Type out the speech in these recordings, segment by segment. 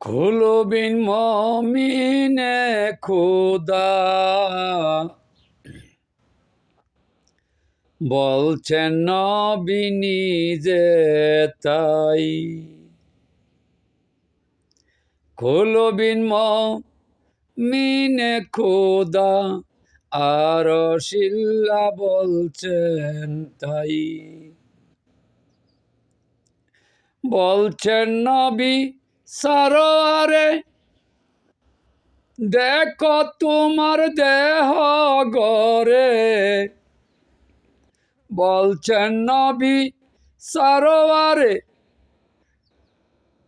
খুলো মমিনে খুদা। বলছেন নবী নিজে তাই। খুলো বিন মিনে খুদা, আর শিল্লা বলছেন তাই। বলছেন নবী সারোয়ারে, দেখো তোমার দেহ গরে বলছেন নবী সারোয়ারে,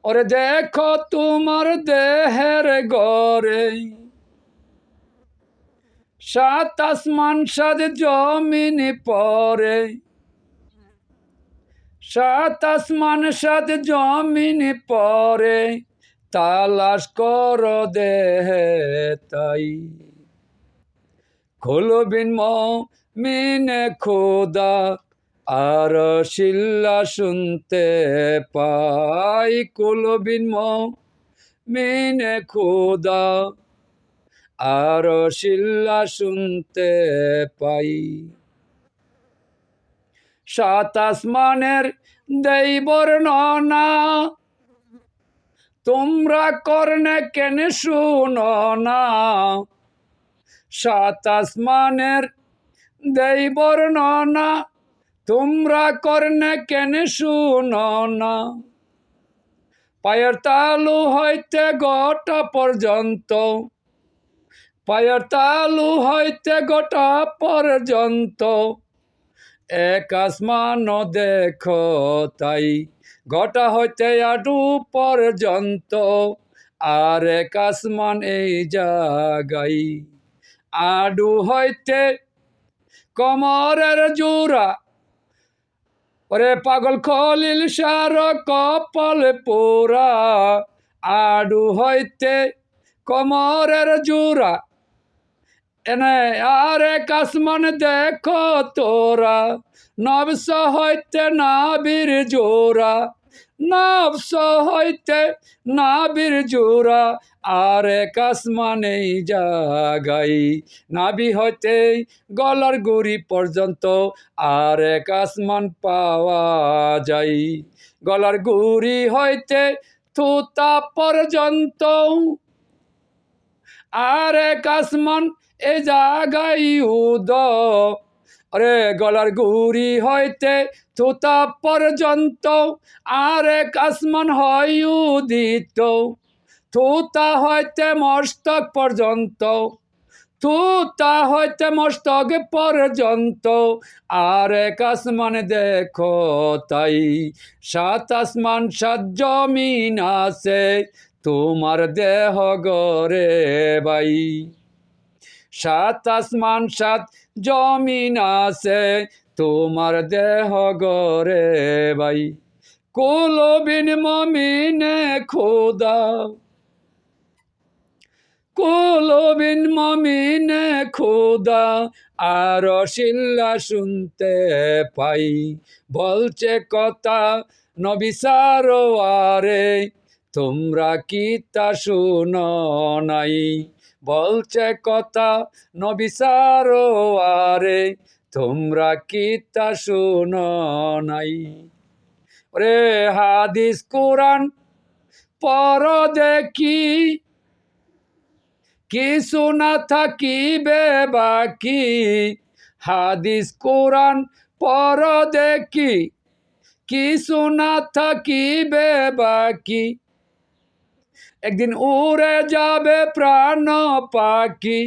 ওরে দেখো তোমার দেহের গরে সাত আসমান সাদ জমিন পরে সাত আসমান, সাত জমিন পরে তালাশ কর দেহে তাই। খুলবিন মিনে খোদা, আর শিল্লা শুনতে পাই। কুলবিন মিনে খোদা, আর শিল্লা শুনতে পাই। সাত আসমানের দেই বর্ণনা তোমরা করনে কেন শুনো না সাত আসমানের দেই বর্ণনা তোমরা করনে কেন শুনো না পায়ের তালু হইতে গোটা পর্যন্ত। পায়ের তালু হইতে গোটা পর্যন্ত। এক আসমান দেখো তাই, গোটা হইতে আডু পর্যন্ত। আর এক আসমান এই জাগাই আডু হইতে কমরের জোড়া। ওরে পাগল খলিল সার কপাল পোরা আডু হইতে কমরের জোড়া। এনে আর এক আসমান দেখো তোরা, নবস হইতে নাবির জোড়া, নবস হইতে নাবির জোড়া, আর এক আসমানে জাগাই, নাবি হইতে গলার গুড়ি পর্যন্ত, আর এক আসমান পাওয়া যাই। গলার গুড়ি হইতে থুতা পর্যন্ত, আর এক আসমান এ জাগাই উদ। আরে গলার গুড়ি হইতে থুতা পর্যন্ত আর এক আসমান হয় উদিত। থুতা হইতে মস্তক পর্যন্ত থুতা হইতে মস্তক পর্যন্ত আর এক আসমান দেখো তাই। সাত আসমান, সাত জমিন আছে, তোমার দেহ গরে বাই। সাত আসমান সাত জমিন আছে, তোমার দেহ গরে বাই কুলবিন মমিনে খোদা। কুলবিন মমিনে খোদা, আর শিল্লা শুনতে পাই। বলছে কথা নবী সারোয়ারে, তোমরা কি তা শুনো নাই? বলছে কথা নবী সারোয়ারে, তোমরা কি তা শুনো নাই? রে হাদিস, কোরআন পর দেখি। কিছু না থাকিবে বাকি। হাদিস, কোরআন পর দেখি। কিছু না থাকিবে বাকি। একদিন উড়ে যাবে প্রাণ পাখি,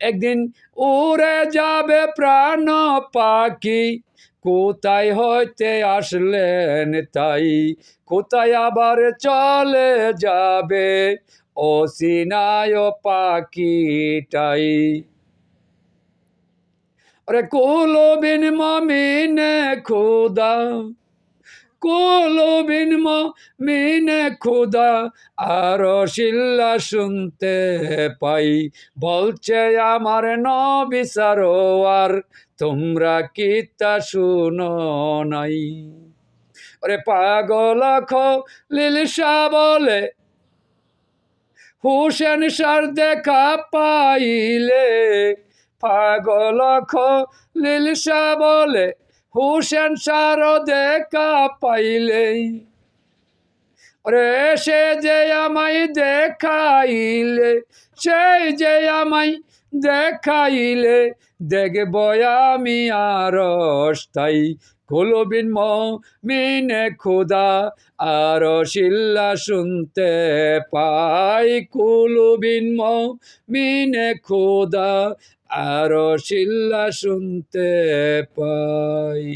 একদিন উড়ে যাবে প্রাণ পাখি। কোথায় হইতে আসলেন তাই, কোথায় আবার চলে যাবে ও সিনায় পাখিটাই? আরে কুলবিন মমিনে খুদা কুলবিন মিনে খুদা আর শিল্লা শুনতে পাই। বলছে আমার নবী সারোয়ার, তোমরা কি তা শুনো নাই? ওরে পাগল লিলসা বলে, হুসেন সার দেখা পাইলে। পাগল লিলসা বলে হুসেন সার দেখা পাইলেই। রে সে যে আমায় দেখাইলে, সেই যে আমায় দেখাইলে, দেখব আমি আর তাই কুলবিন মিনে খুদা, আর শিল্লা শুনতে পাই। কুলবিন মিনে খুদা আর শিল্লা শুনতে পাই।